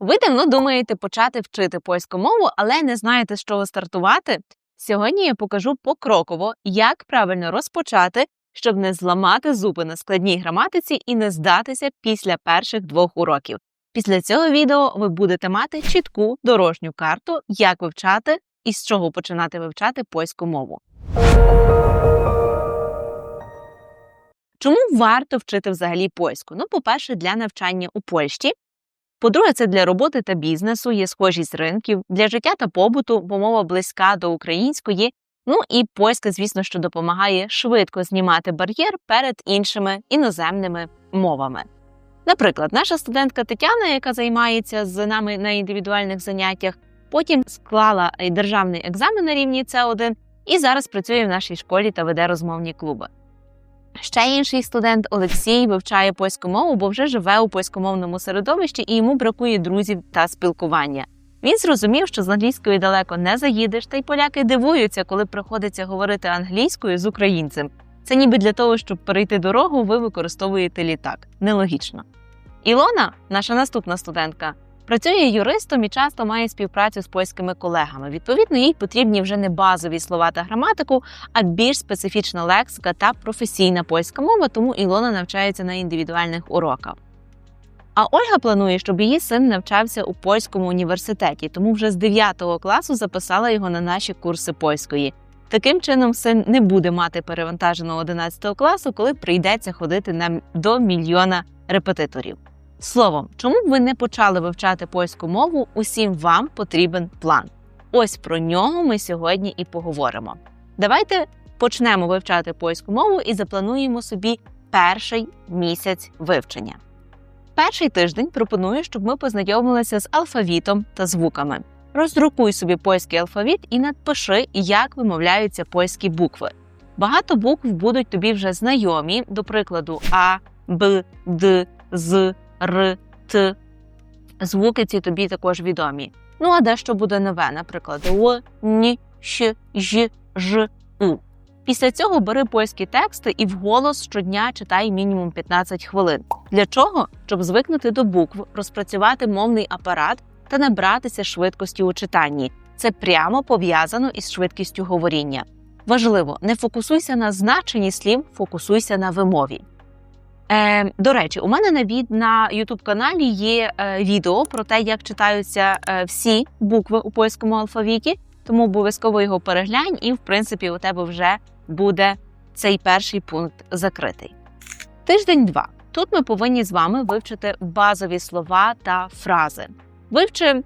Ви давно думаєте почати вчити польську мову, але не знаєте, з чого стартувати? Сьогодні я покажу покроково, як правильно розпочати, щоб не зламати зуби на складній граматиці і не здатися після перших двох уроків. Після цього відео ви будете мати чітку дорожню карту, як вивчати і з чого починати вивчати польську мову. Чому варто вчити взагалі польську? Ну, по-перше, для навчання у Польщі. По-друге, це для роботи та бізнесу, є схожість ринків, для життя та побуту, бо мова близька до української. Ну і польська, звісно, що допомагає швидко знімати бар'єр перед іншими іноземними мовами. Наприклад, наша студентка Тетяна, яка займається з нами на індивідуальних заняттях, потім склала державний екзамен на рівні С1 і зараз працює в нашій школі та веде розмовні клуби. Ще інший студент Олексій вивчає польську мову, бо вже живе у польськомовному середовищі і йому бракує друзів та спілкування. Він зрозумів, що з англійською далеко не заїдеш, та й поляки дивуються, коли приходиться говорити англійською з українцем. Це ніби для того, щоб перейти дорогу, ви використовуєте літак. Нелогічно. Ілона, наша наступна студентка, працює юристом і часто має співпрацю з польськими колегами. Відповідно, їй потрібні вже не базові слова та граматику, а більш специфічна лексика та професійна польська мова, тому Ілона навчається на індивідуальних уроках. А Ольга планує, щоб її син навчався у польському університеті, тому вже з 9 класу записала його на наші курси польської. Таким чином, син не буде мати перевантаженого 11 класу, коли прийдеться ходити на до мільйона репетиторів. Словом, чому б ви не почали вивчати польську мову, усім вам потрібен план. Ось про нього ми сьогодні і поговоримо. Давайте почнемо вивчати польську мову і заплануємо собі перший місяць вивчення. Перший тиждень пропоную, щоб ми познайомилися з алфавітом та звуками. Роздрукуй собі польський алфавіт і надпиши, як вимовляються польські букви. Багато букв будуть тобі вже знайомі, до прикладу, А, Б, Д, З, Р, Т. Звуки ці тобі також відомі. Ну а дещо буде нове, наприклад, О, Н, Щ, Ж, Ж, У. Після цього бери польські тексти і вголос щодня читай мінімум 15 хвилин. Для чого? Щоб звикнути до букв, розпрацювати мовний апарат та набратися швидкості у читанні. Це прямо пов'язано із швидкістю говоріння. Важливо, не фокусуйся на значенні слів, фокусуйся на вимові. Е, До речі, у мене на від на youtube каналі є е, відео про те, як читаються е, всі букви у польському алфавіті, тому обов'язково його переглянь, і в принципі у тебе вже буде цей перший пункт закритий. Тиждень 2. Тут ми повинні з вами вивчити базові слова та фрази. Вивчи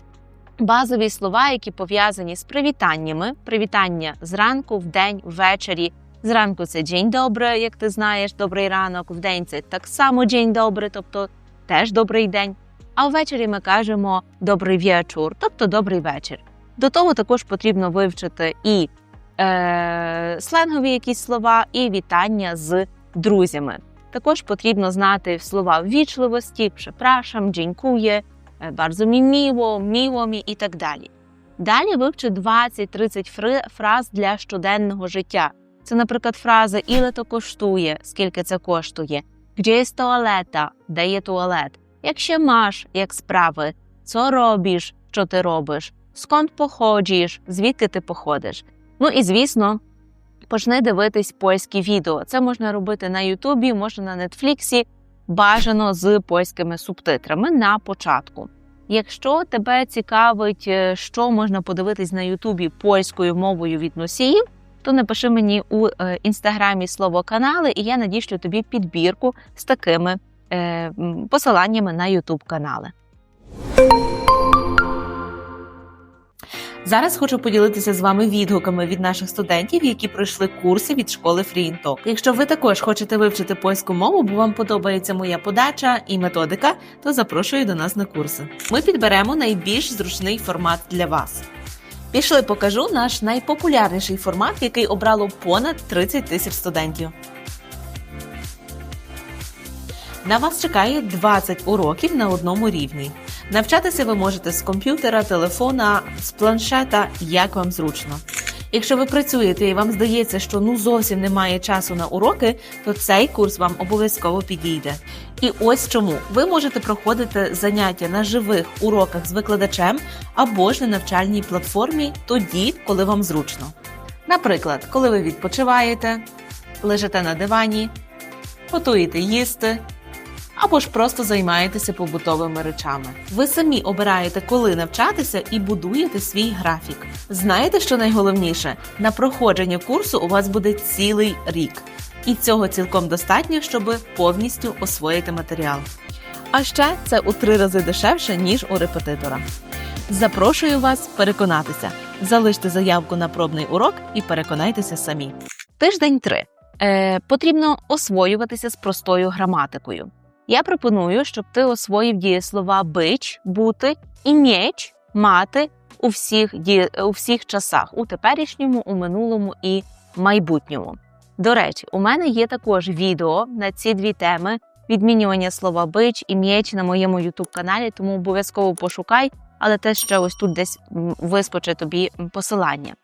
базові слова, які пов'язані з привітаннями. Привітання зранку, вдень, ввечері. Зранку це день добре, як ти знаєш, добрий ранок, вдень це так само день добре, тобто теж добрий день. А ввечері ми кажемо добрий вечір, тобто добрий вечір. До того також потрібно вивчити і е, сленгові якісь слова, і вітання з друзями. Також потрібно знати слова ввічливості, прzepraszam, dziękuję, bardzo mi miło, miło і так далі. Далі вивчи 20-30 фраз для щоденного життя. Це, наприклад, фраза «Іле то коштує, скільки це коштує, «Где є туалета, де є туалет, як ще маш, як справи, «Цо робиш, що ти робиш, сконт походжиш, звідки ти походиш. Ну і звісно, почни дивитись польські відео. Це можна робити на Ютубі, можна на Нетфліксі, бажано з польськими субтитрами на початку. Якщо тебе цікавить, е, що можна подивитись на Ютубі польською мовою від носіїв, то напиши мені у е, інстаграмі слово канали, і я надішлю тобі підбірку з такими е, посиланнями на Ютуб канали. Зараз хочу поділитися з вами відгуками від наших студентів, які пройшли курси від школи FreeInTalk. Якщо ви також хочете вивчити польську мову, бо вам подобається моя подача і методика, то запрошую до нас на курси. Ми підберемо найбільш зручний формат для вас. Пішли, покажу наш найпопулярніший формат, який обрало понад 30 тисяч студентів. На вас чекає 20 уроків на одному рівні. Навчатися ви можете з комп'ютера, телефона, з планшета, як вам зручно. Якщо ви працюєте і вам здається, що ну зовсім немає часу на уроки, то цей курс вам обов'язково підійде. І ось чому ви можете проходити заняття на живих уроках з викладачем або ж на навчальній платформі тоді, коли вам зручно. Наприклад, коли ви відпочиваєте, лежите на дивані, готуєте їсти. Або ж просто займаєтеся побутовими речами. Ви самі обираєте, коли навчатися, і будуєте свій графік. Знаєте, що найголовніше? На проходження курсу у вас буде цілий рік, і цього цілком достатньо, щоб повністю освоїти матеріал. А ще це у три рази дешевше ніж у репетитора. Запрошую вас переконатися. Залиште заявку на пробний урок і переконайтеся самі. Тиждень 3. Е, потрібно освоюватися з простою граматикою. Я пропоную, щоб ти освоїв дієслова бич, бути і м'яч мати у всіх ді... у всіх часах у теперішньому, у минулому і майбутньому. До речі, у мене є також відео на ці дві теми: відмінювання слова бич і м'яч на моєму youtube каналі, тому обов'язково пошукай, але теж ще ось тут десь м, вискочить тобі посилання.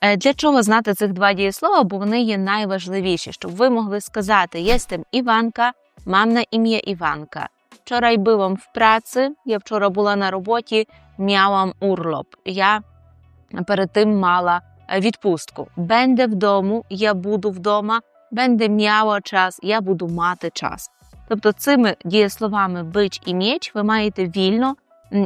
Е, Для чого знати цих два дієслова? Бо вони є найважливіші, щоб ви могли сказати «Єстем Іванка, мам на ім'я Іванка. Вчора byłam в праці, я вчора була на роботі, miałam урlop. Я перед тим мала е, відпустку. Będę в я буду вдома, będę miała час, я буду мати час. Тобто цими дієсловами бич і м'яч ви маєте вільно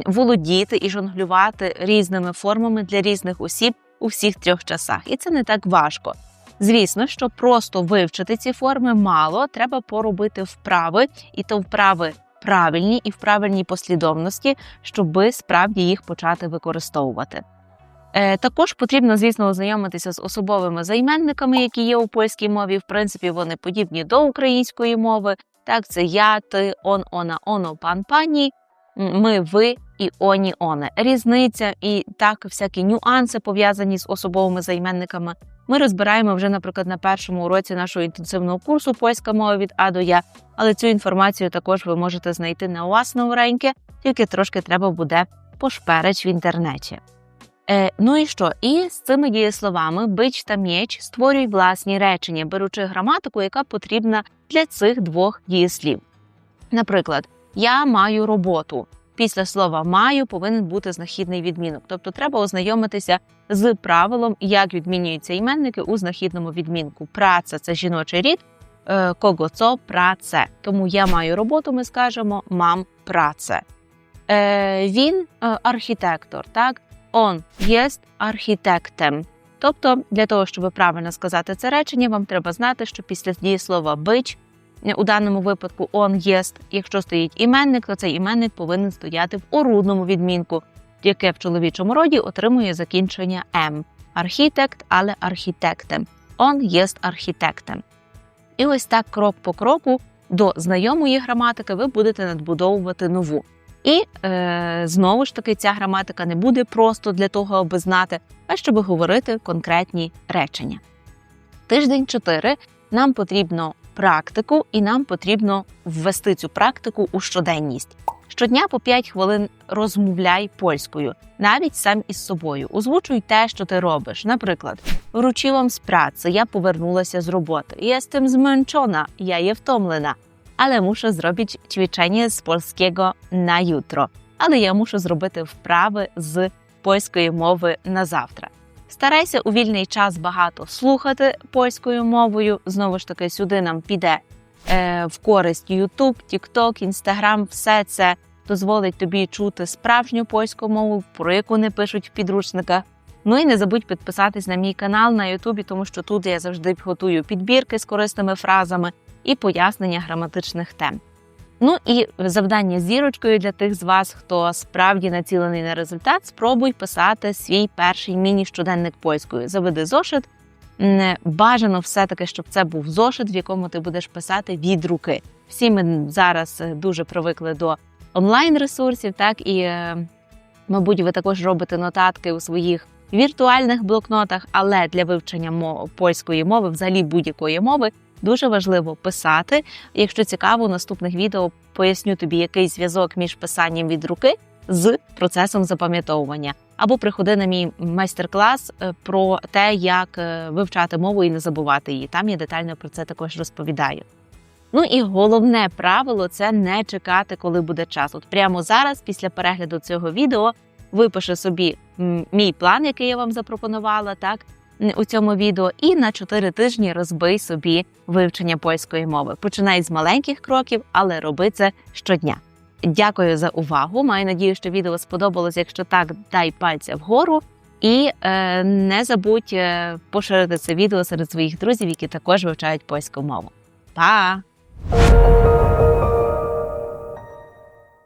володіти і жонглювати різними формами для різних осіб у всіх трьох часах. І це не так важко. Звісно, що просто вивчити ці форми мало, треба поробити вправи, і то вправи правильні і в правильній послідовності, щоби справді їх почати використовувати. Е, також потрібно, звісно, ознайомитися з особовими займенниками, які є у польській мові. В принципі, вони подібні до української мови. Так, це я, ти, он, она, оно, пан, пані, ми, ви і оні, оне. Різниця і так всякі нюанси пов'язані з особовими займенниками. Ми розбираємо вже, наприклад, на першому уроці нашого інтенсивного курсу польська мова від А до Я. Але цю інформацію також ви можете знайти на УАС новеньке, тільки трошки треба буде пошпереч в інтернеті. Е, ну і що? І з цими дієсловами бич та м'яч створюй власні речення, беручи граматику, яка потрібна для цих двох дієслів. Наприклад, я маю роботу. Після слова маю повинен бути знахідний відмінок. Тобто треба ознайомитися з правилом, як відмінюються іменники у знахідному відмінку. Праця це жіночий рід, е, кого цо праце. Тому я маю роботу, ми скажемо мам праце. Е, він е, архітектор, так? Он єст архітектем. Тобто, для того, щоб правильно сказати це речення, вам треба знати, що після дієслова бич у даному випадку он єст. Якщо стоїть іменник, то цей іменник повинен стояти в орудному відмінку, яке в чоловічому роді отримує закінчення м. Архітект, але архітектем. Он єст архітектем. І ось так крок по кроку до знайомої граматики ви будете надбудовувати нову. І е, знову ж таки ця граматика не буде просто для того, аби знати, а щоб говорити конкретні речення. Тиждень 4 нам потрібно практику, і нам потрібно ввести цю практику у щоденність. Щодня по 5 хвилин розмовляй польською, навіть сам із собою. Озвучуй те, що ти робиш. Наприклад, вручилам з праці, я повернулася з роботи. Jestem zmęczona, я є втомлена, але мушу зробити ćwiczenie з польського на jutro. Але я мушу зробити вправи з польської мови на завтра. Старайся у вільний час багато слухати польською мовою. Знову ж таки, сюди нам піде е, в користь YouTube, TikTok, Instagram. Все це дозволить тобі чути справжню польську мову, про яку не пишуть в підручниках. Ну і не забудь підписатись на мій канал на YouTube, тому що тут я завжди готую підбірки з корисними фразами і пояснення граматичних тем. Ну і завдання зірочкою для тих з вас, хто справді націлений на результат, спробуй писати свій перший міні-щоденник польською. Заведи зошит. Бажано все-таки, щоб це був зошит, в якому ти будеш писати від руки. Всі ми зараз е, дуже привикли до онлайн-ресурсів, так і, е, мабуть, ви також робите нотатки у своїх віртуальних блокнотах, але для вивчення польської мови, взагалі будь-якої мови, дуже важливо писати. Якщо цікаво, у наступних відео поясню тобі, який зв'язок між писанням від руки з процесом запам'ятовування. або приходи на мій майстер-клас е, про те, як е, вивчати мову і не забувати її. Там я детально про це також розповідаю. Ну і головне правило це не чекати, коли буде час. От прямо зараз, після перегляду цього відео, випиши собі мій план, який я вам запропонувала, так у цьому відео, і на 4 тижні розбий собі вивчення польської мови. Починай з маленьких кроків, але роби це щодня. Дякую за увагу. Маю надію, що відео сподобалось. Якщо так, дай пальця вгору. І е, не забудь е, поширити це відео серед своїх друзів, які також вивчають польську мову. Па!